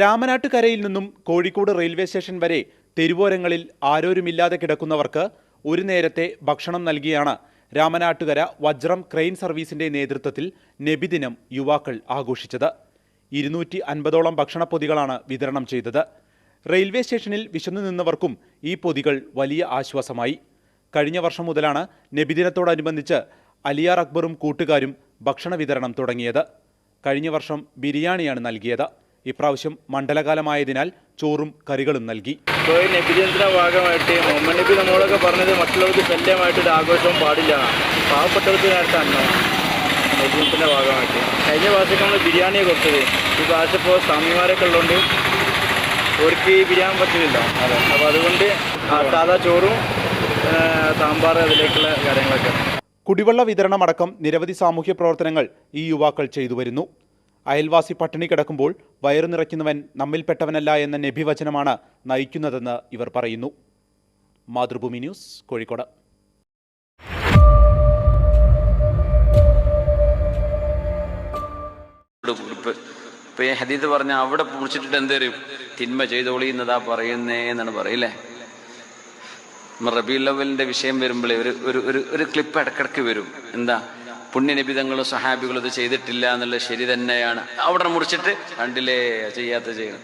രാമനാട്ടുകരയിൽ നിന്നും Kozhikode railway station വരെ തെരുവോരങ്ങളിൽ ആരോരുമില്ലാതെ കിടക്കുന്നവർക്ക് ഒരു നേരത്തെ ഭക്ഷണം നൽകിയാണ് രാമനാട്ടുകര വജ്രം ക്രെയിൻ സർവീസിന്റെ നേതൃത്വത്തിൽ നബിദിനം യുവാക്കൾ ആഘോഷിച്ചത്. ഇരുന്നൂറ്റി അൻപതോളം ഭക്ഷണപ്പൊതികളാണ് വിതരണം ചെയ്തത്. റെയിൽവേ സ്റ്റേഷനിൽ വിശന്നു നിന്നവർക്കും ഈ പൊതികൾ വലിയ ആശ്വാസമായി. കഴിഞ്ഞ വർഷം മുതലാണ് നബിദിനത്തോടനുബന്ധിച്ച് അലിയാർ അക്ബറും കൂട്ടുകാരും ഭക്ഷണ വിതരണം തുടങ്ങിയത്. കഴിഞ്ഞ വർഷം ബിരിയാണിയാണ് നൽകിയത്. ഇപ്രാവശ്യം മണ്ഡലകാലമായതിനാൽ ചോറും കറികളും നൽകി. ഈ നബിദിനത്തിന്റെ ഭാഗമായിട്ട് മുഹമ്മദ് നമ്മളൊക്കെ പറഞ്ഞത് മറ്റുള്ളവർക്ക് ശല്യമായിട്ട് ആഘോഷവും പാടില്ല. പാവപ്പെട്ടവർക്ക് നേരത്തെ അന്നം നബിദിനത്തിന്റെ ഭാഗമായിട്ട്. കഴിഞ്ഞ പ്രാവശ്യം നമ്മൾ ബിരിയാണിയെ കൊടുത്തത്. ഈ പ്രാവശ്യം ഇപ്പോൾ സ്വാമിമാരൊക്കെ ഉള്ളതുകൊണ്ട് അവർക്ക് ബിരിയാണി പറ്റില്ല. അപ്പോൾ അതുകൊണ്ട് സാധാ ചോറും സാമ്പാർ അതിലേക്കുള്ള കാര്യങ്ങളൊക്കെ കുടിവെള്ള വിതരണമടക്കം നിരവധി സാമൂഹ്യ പ്രവർത്തനങ്ങൾ ഈ യുവാക്കൾ ചെയ്തു വരുന്നു. അയൽവാസി പട്ടിണി കിടക്കുമ്പോൾ വയറു നിറയ്ക്കുന്നവൻ നമ്മിൽപ്പെട്ടവനല്ല എന്ന നബിവചനമാണ് നയിക്കുന്നതെന്ന് ഇവർ പറയുന്നു. മാതൃഭൂമി ന്യൂസ് കോഴിക്കോട്. ഇപ്പൊ ഹദീദ് പറഞ്ഞ അവിടെ മുറിച്ചിട്ടിട്ട് എന്തേരും തിന്മ ചെയ്തോളി എന്നതാ പറയുന്നേ എന്നാണ് പറയില്ലേ റബി ലവലിന്റെ വിഷയം വരുമ്പോഴേ ഒരു ഒരു ഒരു ഒരു ക്ലിപ്പ് ഇടക്കിടക്ക് വരും. എന്താ? പുണ്യനിബിതങ്ങളും സഹാബികളും ഇത് ചെയ്തിട്ടില്ല എന്നുള്ള ശരി തന്നെയാണ്. അവിടെ മുറിച്ചിട്ട് കണ്ടില്ലേ ചെയ്യാത്ത ചെയ്യുന്നു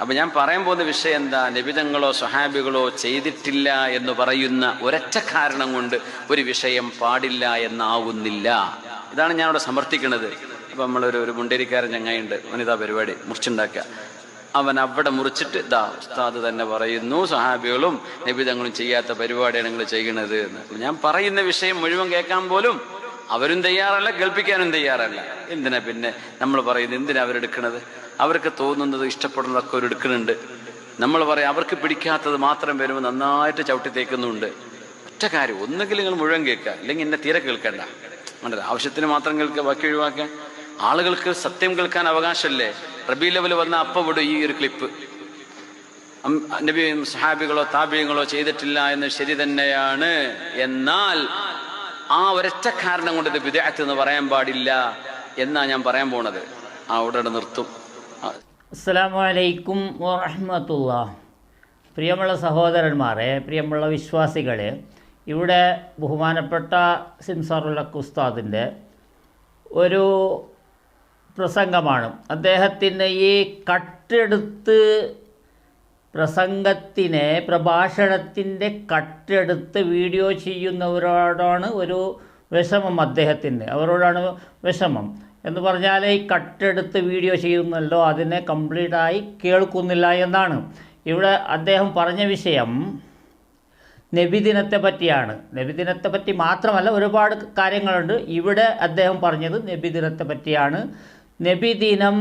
അപ്പൊ ഞാൻ പറയാൻ പോകുന്ന വിഷയം എന്താ? നിബിതങ്ങളോ സ്വഹാബികളോ ചെയ്തിട്ടില്ല എന്ന് പറയുന്ന ഒരൊറ്റ കാരണം കൊണ്ട് ഒരു വിഷയം പാടില്ല എന്നാവുന്നില്ല. ഇതാണ് ഞാൻ അവിടെ സമർത്ഥിക്കുന്നത്. അപ്പം നമ്മളൊരു ഒരു മുണ്ടേരിക്കാരൻ ചങ്ങായിണ്ട് വനിതാ പരിപാടി മുറിച്ചുണ്ടാക്കുക. അവൻ അവിടെ മുറിച്ചിട്ട് ഇതാ ഉസ്താദ് തന്നെ പറയുന്നു സഹാബികളും നിബിതങ്ങളും ചെയ്യാത്ത പരിപാടിയാണ് നിങ്ങൾ ചെയ്യണത് എന്ന്. ഞാൻ പറയുന്ന വിഷയം മുഴുവൻ കേൾക്കാൻ പോലും അവരും തയ്യാറല്ല കേൾപ്പിക്കാനും തയ്യാറല്ല. എന്തിനാ പിന്നെ നമ്മൾ പറയുന്നത്? എന്തിനാ അവരെടുക്കണത് അവർക്ക് തോന്നുന്നത് ഇഷ്ടപ്പെടുന്നതൊക്കെ അവർ എടുക്കുന്നുണ്ട്. നമ്മൾ പറയാം അവർക്ക് പിടിക്കാത്തത് മാത്രം വരുമ്പോൾ നന്നായിട്ട് ചവിട്ടി തേക്കുന്നുണ്ട്. ഒറ്റ കാര്യം ഒന്നുകിൽ നിങ്ങൾ മുഴുവൻ കേൾക്കുക അല്ലെങ്കിൽ എന്നെ തീരെ കേൾക്കണ്ട. വേണ്ടത് ആവശ്യത്തിന് മാത്രം കേൾക്കുക ബാക്കി ഒഴിവാക്കുക. ആളുകൾക്ക് സത്യം കേൾക്കാൻ അവകാശമല്ലേ? റബി ലെവൽ വന്ന അപ്പം വിടും ഈ ഒരു ക്ലിപ്പ്. നബിയും സഹാബികളോ താപിയങ്ങളോ ചെയ്തിട്ടില്ല എന്ന് ശരി തന്നെയാണ്. എന്നാൽ ആ ഒരൊറ്റ കാരണം കൊണ്ട് ഇത് വിദേഹത്ത് എന്ന് പറയാൻ പാടില്ല എന്നാ ഞാൻ പറയാൻ പോണത്. ആ അവിടെ നിർത്തും. അസ്സാം വലൈക്കും വറഹമത്തുള്ള. പ്രിയമുള്ള സഹോദരന്മാരെ പ്രിയമുള്ള വിശ്വാസികളെ ഇവിടെ ബഹുമാനപ്പെട്ട സിംസാറുള്ള ഉസ്താദിന്റെ ഒരു പ്രസംഗമാണ്. അദ്ദേഹത്തിന് ഈ കട്ടെടുത്ത് പ്രസംഗത്തിനെ പ്രഭാഷണത്തിന്റെ കട്ടെടുത്ത് വീഡിയോ ചെയ്യുന്നവരോടാണ് ഒരു വിഷമം അദ്ദേഹത്തിന് അവരോടാണ് വിഷമം. എന്ന് പറഞ്ഞാൽ ഈ കട്ടെടുത്ത് വീഡിയോ ചെയ്യുന്നല്ലോ അതിനെ കംപ്ലീറ്റായി കേൾക്കുന്നില്ല എന്നാണ്. ഇവിടെ അദ്ദേഹം പറഞ്ഞ വിഷയം നബിദിനത്തെ പറ്റിയാണ്. നബിദിനത്തെ പറ്റി മാത്രമല്ല ഒരുപാട് കാര്യങ്ങളുണ്ട്. ഇവിടെ അദ്ദേഹം പറഞ്ഞത് നബിദിനത്തെ പറ്റിയാണ്. നബിദിനം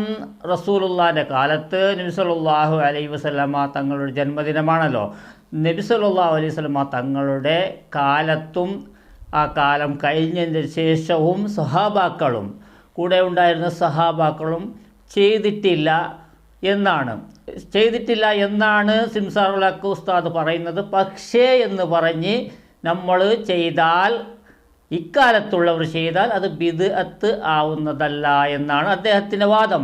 റസൂലുള്ളാന്റെ കാലത്ത് നബി അലൈ അലൈഹി വസല്ലമ തങ്ങളുടെ ജന്മദിനമാണല്ലോ. നബി സല്ലല്ലാഹു അലൈഹി വസല്ലമ തങ്ങളുടെ കാലത്തും ആ കാലം കഴിഞ്ഞതിന് ശേഷവും സഹാബാക്കളും കൂടെ ഉണ്ടായിരുന്ന സഹാബാക്കളും ചെയ്തിട്ടില്ല എന്നാണ്. ചെയ്തിട്ടില്ല എന്നാണ് സിംസാറുള്ള ഉസ്താദ് പറയുന്നത്. പക്ഷേ എന്ന് പറഞ്ഞ് നമ്മൾ ചെയ്താൽ ഇക്കാലത്തുള്ളവർ ചെയ്താൽ അത് ബിദ്അത്ത് ആവുന്നതല്ല എന്നാണ് അദ്ദേഹത്തിന്റെ വാദം.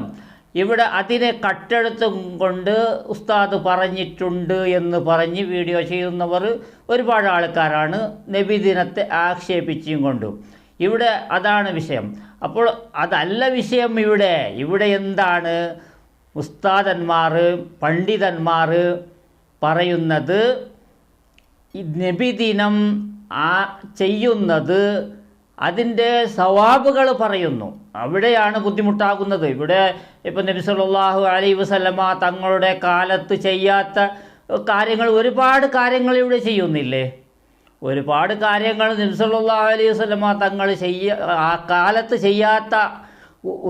ഇവിടെ അതിനെ കട്ടെടുത്തും കൊണ്ട് ഉസ്താദ് പറഞ്ഞിട്ടുണ്ട് എന്ന് പറഞ്ഞ് വീഡിയോ ചെയ്യുന്നവർ ഒരുപാട് ആൾക്കാരാണ് നബിദിനത്തെ ആക്ഷേപിച്ചും കൊണ്ടും. ഇവിടെ അതാണ് വിഷയം. അപ്പോൾ അതല്ല വിഷയം ഇവിടെ. ഇവിടെ എന്താണ്? ഉസ്താദന്മാർ പണ്ഡിതന്മാർ പറയുന്നത് നബിദിനം ആ ചെയ്യുന്നത് അതിന്റെ സവാബുകൾ പറയുന്നു. അവിടെയാണ് ബുദ്ധിമുട്ടാകുന്നത്. ഇവിടെ ഇപ്പം നബി അലൈ വസല്ലമ തങ്ങളുടെ കാലത്ത് ചെയ്യാത്ത കാര്യങ്ങൾ ഒരുപാട് കാര്യങ്ങൾ ഇവിടെ ചെയ്യുന്നില്ലേ? ഒരുപാട് കാര്യങ്ങൾ നബി സല്ലല്ലാഹു അലൈഹി വസല്ലമ തങ്ങൾ ചെയ്യ ആ കാലത്ത് ചെയ്യാത്ത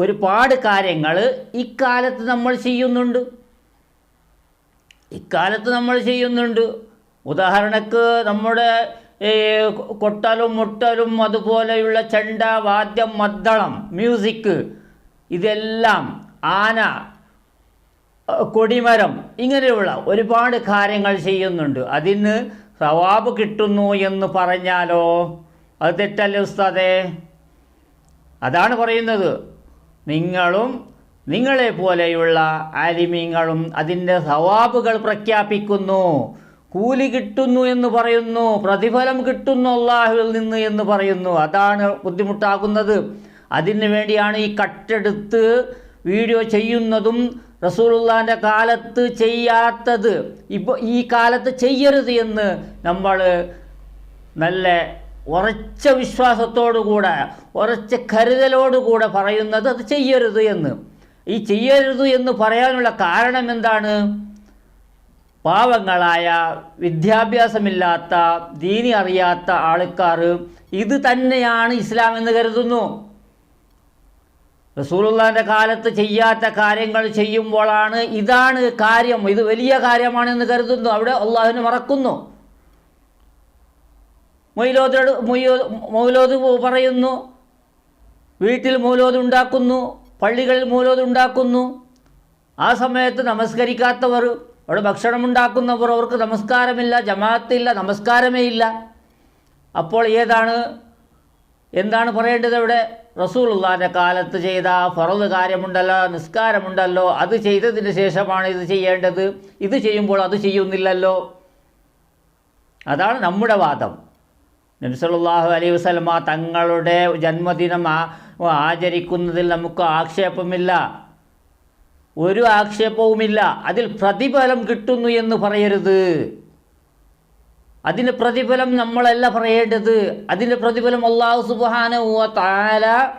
ഒരുപാട് കാര്യങ്ങൾ ഇക്കാലത്ത് നമ്മൾ ചെയ്യുന്നുണ്ട്. ഇക്കാലത്ത് നമ്മൾ ചെയ്യുന്നുണ്ട്. ഉദാഹരണക്ക് നമ്മുടെ കൊട്ടലും മുട്ടലും അതുപോലെയുള്ള ചെണ്ട വാദ്യം മദ്ദളം മ്യൂസിക് ഇതെല്ലാം ആന കൊടിമരം ഇങ്ങനെയുള്ള ഒരുപാട് കാര്യങ്ങൾ ചെയ്യുന്നുണ്ട്. അതിന് സവാബ് കിട്ടുന്നു എന്ന് പറഞ്ഞാലോ? അത് തെറ്റല്ലേ ഉസ്താദേ? അതാണ് പറയുന്നത്. നിങ്ങളും നിങ്ങളെ പോലെയുള്ള ആലിമീങ്ങളും അതിന്റെ സവാബുകൾ പ്രഖ്യാപിക്കുന്നു. കൂലി കിട്ടുന്നു എന്ന് പറയുന്നു പ്രതിഫലം കിട്ടുന്നു അള്ളാഹുവിൽ നിന്ന് എന്ന് പറയുന്നു. അതാണ് ബുദ്ധിമുട്ടാകുന്നത്. അതിനു വേണ്ടിയാണ് ഈ കട്ടെടുത്ത് വീഡിയോ ചെയ്യുന്നതും റസൂലുള്ളാന്റെ കാലത്ത് ചെയ്യാത്തത്. ഇപ്പോൾ ഈ കാലത്ത് ചെയ്യരുത് എന്ന് നമ്മൾ നല്ല ഉറച്ച വിശ്വാസത്തോടുകൂടെ ഉറച്ച കരുതലോടുകൂടെ പറയുന്നത് അത് ചെയ്യരുത് എന്ന്. ഈ ചെയ്യരുത് എന്ന് പറയാനുള്ള കാരണം എന്താണ്? പാവങ്ങളായ വിദ്യാഭ്യാസമില്ലാത്ത ദീനി അറിയാത്ത ആൾക്കാർ ഇത് തന്നെയാണ് ഇസ്ലാം എന്ന് കരുതുന്നു. റസൂലുള്ളാന്റെ കാലത്ത് ചെയ്യാത്ത കാര്യങ്ങൾ ചെയ്യുമ്പോഴാണ് ഇതാണ് കാര്യം. ഇത് വലിയ കാര്യമാണെന്ന് കരുതുന്നു. അവിടെ അള്ളാഹുവിനെ മറക്കുന്നു. മൊയ്ലോദോട് മൊയ്യോ പറയുന്നു വീട്ടിൽ മൂലോദ് ഉണ്ടാക്കുന്നു പള്ളികളിൽ മൂലോദ് ഉണ്ടാക്കുന്നു. ആ സമയത്ത് നമസ്കരിക്കാത്തവർ അവിടെ ഭക്ഷണം ഉണ്ടാക്കുന്നവർ അവർക്ക് നമസ്കാരമില്ല ജമാഅത്തില്ല നമസ്കാരമേ ഇല്ല. അപ്പോൾ ഏതാണ്? എന്താണ് പറയേണ്ടത് ഇവിടെ റസൂലുള്ളാന്റെ കാലത്ത് ചെയ്ത ഫറദ് കാര്യമുണ്ടല്ലോ നിസ്കാരമുണ്ടല്ലോ അത് ചെയ്തതിന് ശേഷമാണ് ഇത് ചെയ്യേണ്ടത്. ഇത് ചെയ്യുമ്പോൾ അത് ചെയ്യുന്നില്ലല്ലോ. അതാണ് നമ്മുടെ വാദം. നബിസല്ലാഹു അലൈഹി വസല്ലമ തങ്ങളുടെ ജന്മദിനം ആചരിക്കുന്നതിൽ നമുക്ക് ആക്ഷേപമില്ല. ഒരു ആക്ഷേപവുമില്ല. അതിൽ പ്രതിഫലം കിട്ടുന്നു എന്ന് പറയരുത്. അതിന് പ്രതിഫലം നമ്മളല്ല പറയേണ്ടത്. അതിന്റെ പ്രതിഫലം അള്ളാഹു സുബാന താല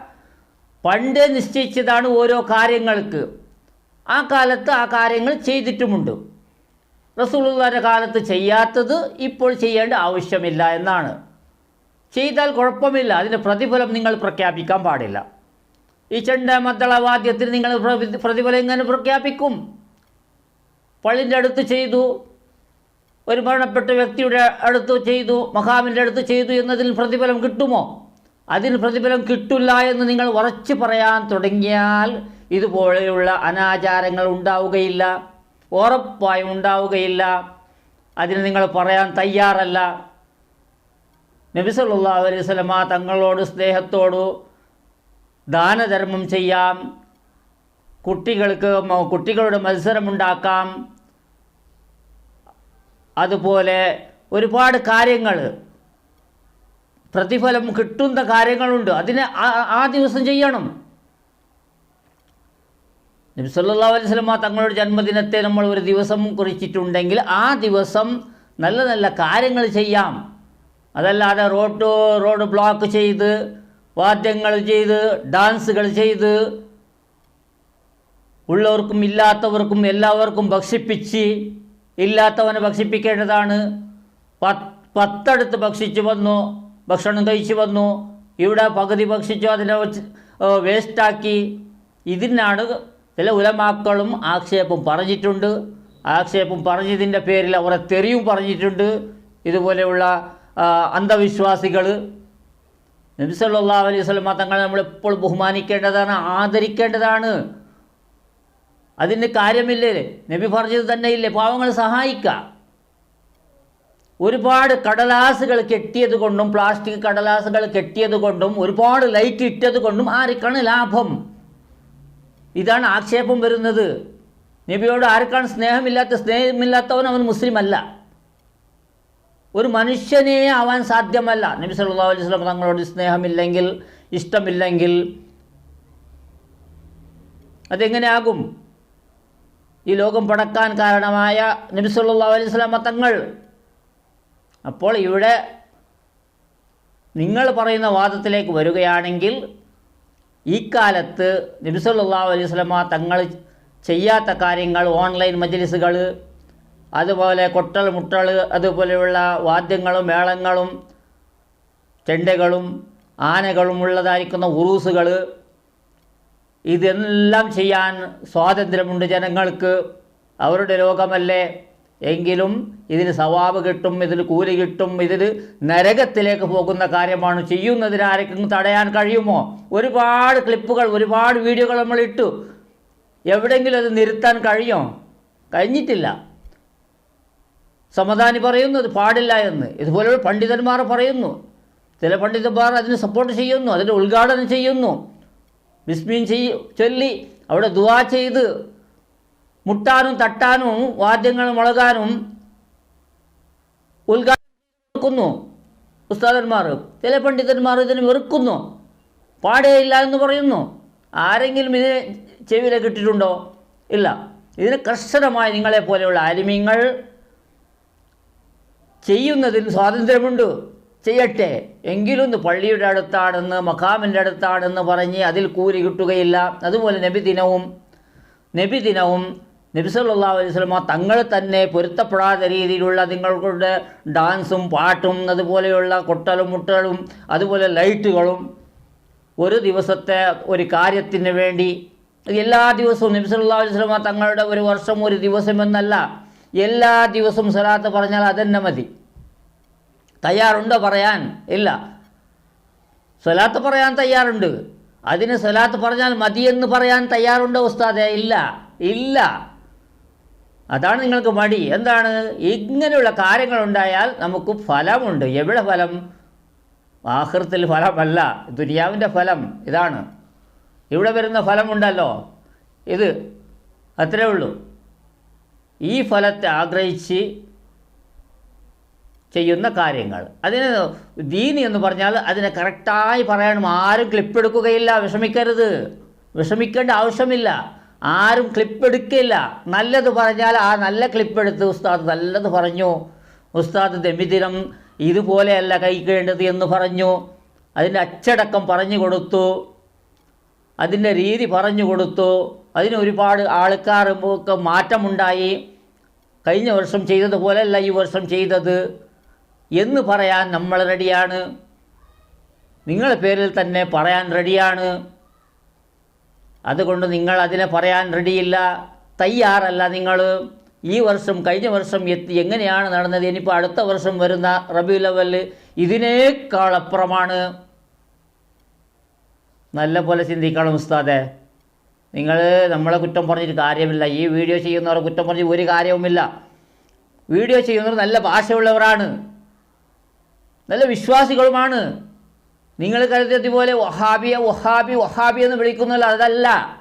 പണ്ടേ നിശ്ചയിച്ചതാണ് ഓരോ കാര്യങ്ങൾക്ക്. ആ കാലത്ത് ആ കാര്യങ്ങൾ ചെയ്തിട്ടുമുണ്ട്. റസൂലുള്ളാന്റെ കാലത്ത് ചെയ്യാത്തത് ഇപ്പോൾ ചെയ്യേണ്ട ആവശ്യമില്ല എന്നാണ്. ചെയ്താൽ കുഴപ്പമില്ല. അതിന്റെ പ്രതിഫലം നിങ്ങൾ പ്രഖ്യാപിക്കാൻ പാടില്ല. ഈ ചെണ്ട മദ്ദളവാദ്യത്തിന് നിങ്ങൾ പ്രതിഫലം ഇങ്ങനെ പ്രഖ്യാപിക്കും? പള്ളിന്റെ അടുത്ത് ചെയ്തു ഒരു മരണപ്പെട്ട വ്യക്തിയുടെ അടുത്ത് ചെയ്തു മഹാമിന്റെ അടുത്ത് ചെയ്തു എന്നതിൽ പ്രതിഫലം കിട്ടുമോ? അതിന് പ്രതിഫലം കിട്ടില്ല എന്ന് നിങ്ങൾ ഉറച്ചു പറയാൻ തുടങ്ങിയാൽ ഇതുപോലെയുള്ള അനാചാരങ്ങൾ ഉണ്ടാവുകയില്ല ഉറപ്പായും ഉണ്ടാവുകയില്ല. അതിന് നിങ്ങൾ പറയാൻ തയ്യാറല്ല. നബിസല്ലാ അലൈഹി തങ്ങളോട് സ്നേഹത്തോടു ദാനധർമ്മം ചെയ്യാം. കുട്ടികൾക്ക് കുട്ടികളുടെ മത്സരമുണ്ടാക്കാം. അതുപോലെ ഒരുപാട് കാര്യങ്ങൾ പ്രതിഫലം കിട്ടുന്ന കാര്യങ്ങളുണ്ട്. അതിനെ ആ- ദിവസം ചെയ്യണം. നബി സല്ലല്ലാഹു അലൈഹി വസല്ലമ തങ്ങളുടെ ജന്മദിനത്തെ നമ്മൾ ഒരു ദിവസം കുറിച്ചിട്ടുണ്ടെങ്കിൽ ആ ദിവസം നല്ല നല്ല കാര്യങ്ങൾ ചെയ്യാം. അതല്ലാതെ റോഡ് റോഡ് ബ്ലോക്ക് ചെയ്ത് വാദ്യങ്ങൾ ചെയ്ത് ഡാൻസുകൾ ചെയ്ത് ഉള്ളവർക്കും ഇല്ലാത്തവർക്കും എല്ലാവർക്കും ഭക്ഷിപ്പിച്ച് ഇല്ലാത്തവനെ ഭക്ഷിപ്പിക്കേണ്ടതാണ്. പത്ത് പത്തടുത്ത് ഭക്ഷിച്ചു വന്നു ഭക്ഷണം കഴിച്ചു വന്നു ഇവിടെ പകുതി ഭക്ഷിച്ചു അതിനെ വേസ്റ്റാക്കി. ഇതിനാണ് ചില ഉലമാക്കളും ആക്ഷേപം പറഞ്ഞിട്ടുണ്ട്. ആക്ഷേപം പറഞ്ഞതിന്റെ പേരിൽ അവരെ തെറിയും പറഞ്ഞിട്ടുണ്ട്. ഇതുപോലെയുള്ള അന്ധവിശ്വാസികൾ നബി സല്ലാ അലൈഹി വസല്ലമ തങ്ങളെ നമ്മൾ നമ്മളെപ്പോൾ ബഹുമാനിക്കേണ്ടതാണ് ആദരിക്കേണ്ടതാണ്? അതിന് കാര്യമില്ലേ? നബി പറഞ്ഞത് തന്നെ ഇല്ലേ പാവങ്ങളെ സഹായിക്കുക ഒരുപാട് കടലാസുകൾ കെട്ടിയത് കൊണ്ടും പ്ലാസ്റ്റിക് കടലാസുകൾ കെട്ടിയത് കൊണ്ടും ഒരുപാട് ലൈറ്റ് ഇട്ടത് കൊണ്ടും ആർക്കാണ് ലാഭം? ഇതാണ് ആക്ഷേപം വരുന്നത്. നബിയോട് ആർക്കാണ് സ്നേഹമില്ലാത്ത സ്നേഹമില്ലാത്തവൻ അവൻ മുസ്ലിം അല്ല. ഒരു മനുഷ്യനെ ആവാൻ സാധ്യമല്ല. നബി സല്ലല്ലാഹു അലൈഹി വസല്ലം തങ്ങളോട് സ്നേഹമില്ലെങ്കിൽ ഇഷ്ടമില്ലെങ്കിൽ അതെങ്ങനെയാകും? ഈ ലോകം പടക്കാൻ കാരണമായ നബി സല്ലല്ലാഹു അലൈഹി വസല്ലം തങ്ങൾ. അപ്പോൾ ഇവിടെ നിങ്ങൾ പറയുന്ന വാദത്തിലേക്ക് വരികയാണെങ്കിൽ ഈ കാലത്ത് നബി സല്ലല്ലാഹു അലൈഹി സ്വലമ തങ്ങൾ ചെയ്യാത്ത കാര്യങ്ങൾ ഓൺലൈൻ മജ്ലിസുകൾ അതുപോലെ കൊട്ടൽ മുട്ടൽ അതുപോലെയുള്ള വാദ്യങ്ങളും മേളങ്ങളും ചെണ്ടകളും ആനകളും ഉള്ളതായിരിക്കുന്ന ഉറൂസുകൾ ഇതെല്ലാം ചെയ്യാൻ സ്വാതന്ത്ര്യമുണ്ട് ജനങ്ങൾക്ക്. അവരുടെ ലോകമല്ലേ? എങ്കിലും ഇതിന് സവാബ് കിട്ടും ഇതിന് കൂലി കിട്ടും ഇതിന് നരകത്തിലേക്ക് പോകുന്ന കാര്യമാണ്. ചെയ്യുന്നതിന് ആരെങ്കിലും തടയാൻ കഴിയുമോ? ഒരുപാട് ക്ലിപ്പുകൾ ഒരുപാട് വീഡിയോകൾ നമ്മൾ ഇട്ടു. എവിടെയെങ്കിലും അത് നിർത്താൻ കഴിയുമോ കഴിഞ്ഞിട്ടില്ല. സമദാനി പറയുന്നത് പാടില്ല എന്ന്. ഇതുപോലെ പണ്ഡിതന്മാർ പറയുന്നു. ചില പണ്ഡിതന്മാർ അതിന് സപ്പോർട്ട് ചെയ്യുന്നു അതിന്റെ ഉദ്ഘാടനം ചെയ്യുന്നു. വിസ്മീൻ ചെയ് ചൊല്ലി അവിടെ ദുവാ ചെയ്ത് മുട്ടാനും തട്ടാനും വാദ്യങ്ങൾ മുളകാനും ഉദ്ഘാടനം ഉസ്താദന്മാർ. ചില പണ്ഡിതന്മാർ ഇതിനെ വെറുക്കുന്നു. പാടേയില്ല എന്ന് പറയുന്നു. ആരെങ്കിലും ഇതിനെ ചെവിയിലെ കിട്ടിയിട്ടുണ്ടോ ഇല്ല. ഇതിന് കർശനമായി നിങ്ങളെ പോലെയുള്ള ചെയ്യുന്നതിന് സ്വാതന്ത്ര്യമുണ്ട്. ചെയ്യട്ടെ. എങ്കിലൊന്ന് പള്ളിയുടെ അടുത്താണെന്ന് മഖാമിന്റെ അടുത്താണെന്ന് പറഞ്ഞ് അതിൽ കൂലി കിട്ടുകയില്ല. അതുപോലെ നബി ദിനവും നബി ദിനവും നബി സല്ലല്ലാഹു അലൈഹി വസല്ലമ തങ്ങൾ തന്നെ പൊരുത്തപ്പെടാത്ത രീതിയിലുള്ള നിങ്ങളുടെ ഡാൻസും പാട്ടും അതുപോലെയുള്ള കൊട്ടലും മുട്ടലും അതുപോലെ ലൈറ്റുകളും ഒരു ദിവസത്തെ ഒരു കാര്യത്തിന് വേണ്ടി എല്ലാ ദിവസവും നബി സല്ലല്ലാഹു അലൈഹി വസല്ലമ തങ്ങളുടെ ഒരു വർഷം ഒരു ദിവസം എന്നല്ല എല്ലാ ദിവസവും സലാത്ത് പറഞ്ഞാൽ അതന്നെ മതി. തയ്യാറുണ്ടോ പറയാൻ? ഇല്ല. സ്വലാത്ത് പറയാൻ തയ്യാറുണ്ട്. അതിന് സ്വലാത്ത് പറഞ്ഞാൽ മതിയെന്ന് പറയാൻ തയ്യാറുണ്ടോ ഉസ്താദെ? ഇല്ല. ഇല്ല. അതാണ് നിങ്ങൾക്ക് മടി. എന്താണ്? ഇങ്ങനെയുള്ള കാര്യങ്ങളുണ്ടായാൽ നമുക്ക് ഫലമുണ്ട്. എവിടെ ഫലം? ആഹൃത്തിൽ ഫലമല്ല. ദുര്യാവിന്റെ ഫലം ഇതാണ്. ഇവിടെ വരുന്ന ഫലമുണ്ടല്ലോ. ഇത്. അത്രേ ഉള്ളൂ. ഈ ഫലത്തെ ആഗ്രഹിച്ച് ചെയ്യുന്ന കാര്യങ്ങൾ. അതിന് ദീനി എന്ന് പറഞ്ഞാൽ അതിനെ കറക്റ്റായി പറയണം ആരും ക്ലിപ്പ് എടുക്കുകയില്ല വിഷമിക്കരുത്. വിഷമിക്കേണ്ട ആവശ്യമില്ല. ആരും ക്ലിപ്പ് എടുക്കില്ല നല്ലത് പറഞ്ഞാൽ ആ നല്ല ക്ലിപ്പ് എടുത്ത് ഉസ്താദ് നല്ലത് പറഞ്ഞു. ഉസ്താദ് ദമിദിനം ഇതുപോലെയല്ല കഴിക്കേണ്ടത് എന്ന് പറഞ്ഞു. അതിന്റെ അച്ചടക്കം പറഞ്ഞു കൊടുത്തു. അതിന്റെ രീതി പറഞ്ഞു കൊടുത്തു. അതിന് ഒരുപാട് ആൾക്കാർ ഒക്കെ മാറ്റമുണ്ടായി. കഴിഞ്ഞ വർഷം ചെയ്തതുപോലെയല്ല ഈ വർഷം ചെയ്തത്. എന്ന് പറയാൻ നമ്മൾ റെഡിയാണ്. നിങ്ങളുടെ പേരിൽ തന്നെ പറയാൻ റെഡിയാണ്. അതുകൊണ്ട് നിങ്ങൾ അതിനെ പറയാൻ റെഡിയില്ല. തയ്യാറല്ല നിങ്ങൾ. ഈ വർഷം കഴിഞ്ഞ വർഷം എത്തി എങ്ങനെയാണ് നടന്നത്? ഇനിയിപ്പോൾ അടുത്ത വർഷം വരുന്ന റബി ലെവൽ ഇതിനേക്കാൾ അപ്പുറമാണ്. നല്ല പോലെ ചിന്തിക്കണം ഉസ്താദെ. നിങ്ങൾ നമ്മളെ കുറ്റം പറഞ്ഞിട്ട് കാര്യമില്ല. ഈ വീഡിയോ ചെയ്യുന്നവരെ കുറ്റം പറഞ്ഞ് ഒരു കാര്യവുമില്ല. വീഡിയോ ചെയ്യുന്നവർ നല്ല ഭാഷയുള്ളവരാണ്. നല്ല വിശ്വാസികളുമാണ്. നിങ്ങൾ കരുതിയത് പോലെ വഹാബിയ വഹാബി വഹാബി എന്ന് വിളിക്കുന്നല്ലോ അതല്ല.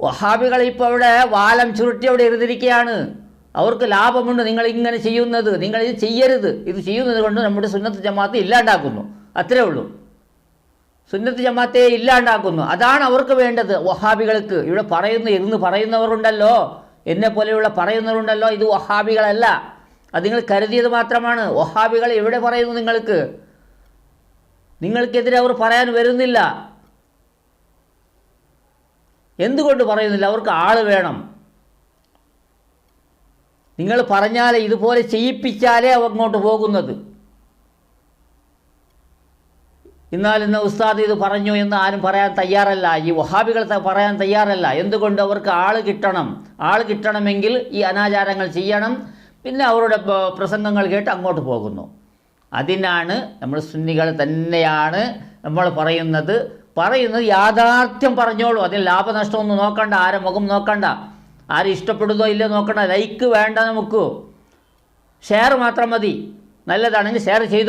വഹാബികൾ ഇപ്പോൾ അവിടെ വാലം ചുരുട്ടി അവിടെ ഇരുന്നിരിക്കുകയാണ് അവർക്ക് ലാഭമുണ്ട് നിങ്ങൾ ഇങ്ങനെ ചെയ്യുന്നത്. നിങ്ങൾ ഇത് ചെയ്യരുത്. ഇത് ചെയ്യുന്നത് കൊണ്ട് നമ്മുടെ സുന്നത്ത് ജമാഅത്ത് ഇല്ലാണ്ടാക്കുന്നു. അത്രേ ഉള്ളൂ. സുന്നത്ത് ജമാഅത്തെ ഇല്ലാണ്ടാക്കുന്നു. അതാണ് അവർക്ക് വേണ്ടത്. വഹാബികൾക്ക് ഇവിടെ പറയുന്ന ഇരുന്ന് പറയുന്നവരുണ്ടല്ലോ. എന്നെ പോലെയുള്ള പറയുന്നവരുണ്ടല്ലോ. ഇത് വഹാബികളല്ല. അത് നിങ്ങൾ കരുതിയത് മാത്രമാണ്. വഹാബികൾ എവിടെ പറയുന്നു നിങ്ങൾക്ക്? നിങ്ങൾക്കെതിരെ അവർ പറയാൻ വരുന്നില്ല. എന്തുകൊണ്ട് പറയുന്നില്ല? അവർക്ക് ആൾ വേണം. നിങ്ങൾ പറഞ്ഞാൽ ഇതുപോലെ ചെയ്യിപ്പിച്ചാലേ അങ്ങോട്ട് പോകുന്നത്. എന്നാൽ ഇന്ന് ഉസ്താദ് ഇത് പറഞ്ഞു എന്ന് ആരും പറയാൻ തയ്യാറല്ല. ഈ വഹാബികൾ പറയാൻ തയ്യാറല്ല. എന്തുകൊണ്ട് അവർക്ക് ആൾ കിട്ടണം? ആൾ കിട്ടണമെങ്കിൽ ഈ അനാചാരങ്ങൾ ചെയ്യണം. പിന്നെ അവരുടെ പ്രസംഗങ്ങൾ കേട്ട് അങ്ങോട്ട് പോകുന്നു. അതിനാണ് നമ്മൾ സുന്നികൾ തന്നെയാണ് നമ്മൾ പറയുന്നത്. പറയുന്നത് യാഥാർത്ഥ്യം പറഞ്ഞോളൂ. അതിൽ ലാഭനഷ്ടമൊന്നും നോക്കണ്ട ആരെ മുഖം നോക്കണ്ട ആരും ഇഷ്ടപ്പെടുന്നോ ഇല്ലയോ നോക്കണ്ട. ലൈക്ക് വേണ്ട നമുക്ക്. ഷെയർ മാത്രം മതി. നല്ലതാണെങ്കിൽ ഷെയർ ചെയ്തു